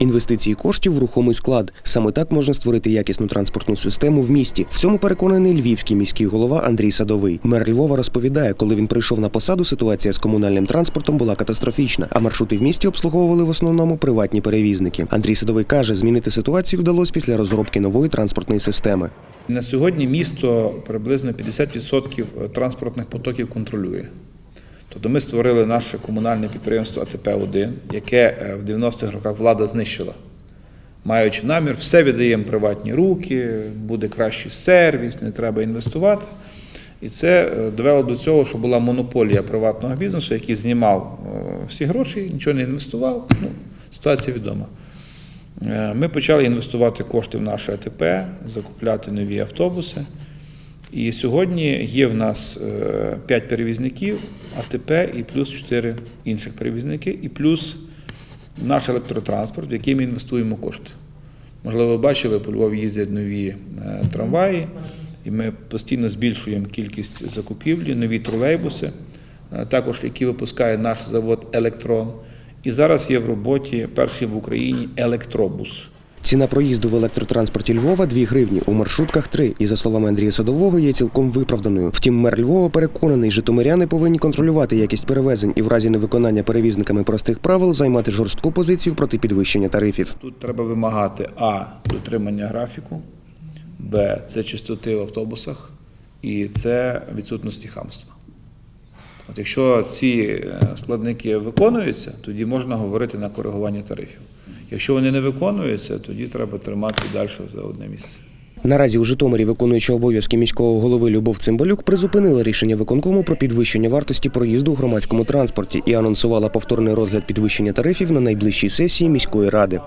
Інвестиції коштів в рухомий склад. Саме так можна створити якісну транспортну систему в місті. В цьому переконаний львівський міський голова Андрій Садовий. Мер Львова розповідає, коли він прийшов на посаду, ситуація з комунальним транспортом була катастрофічна, а маршрути в місті обслуговували в основному приватні перевізники. Андрій Садовий каже, змінити ситуацію вдалося після розробки нової транспортної системи. На сьогодні місто приблизно 50% транспортних потоків контролює. Тобто ми створили наше комунальне підприємство АТП-1, яке е, в 90-х роках влада знищила. Маючи намір, все віддаємо приватні руки, буде кращий сервіс, не треба інвестувати. І це е, довело до цього, що була монополія приватного бізнесу, який знімав е, всі гроші, нічого не інвестував. Ну, ситуація відома. Ми почали інвестувати кошти в наше АТП, закупляти нові автобуси. І сьогодні є в нас 5 перевізників АТП і плюс 4 інших перевізники, і плюс наш електротранспорт, в який ми інвестуємо кошти. Можливо, ви бачили, по Львові їздять нові е, трамваї, і ми постійно збільшуємо кількість закупівлі, нові тролейбуси, е, також які випускає наш завод Електрон. І зараз є в роботі перший в Україні електробус. Ціна проїзду в електротранспорті Львова 2 гривні, у маршрутках 3. І за словами Андрія Садового, є цілком виправданою. Втім, мер Львова переконаний, житомиряни повинні контролювати якість перевезень і в разі невиконання перевізниками простих правил займати жорстку позицію проти підвищення тарифів. Тут треба вимагати А. Дотримання графіку, Б. Це чистоти в автобусах, і це відсутності хамства. От якщо ці е, складники виконуються, тоді можна говорити на коригування тарифів. Якщо вони не виконуються, тоді треба тримати далі за одне місце. Наразі у Житомирі, виконуючи обов'язки міського голови Любов Цимбалюк, призупинила рішення виконкому про підвищення вартості проїзду у громадському транспорті і анонсувала повторний розгляд підвищення тарифів на найближчій сесії міської ради.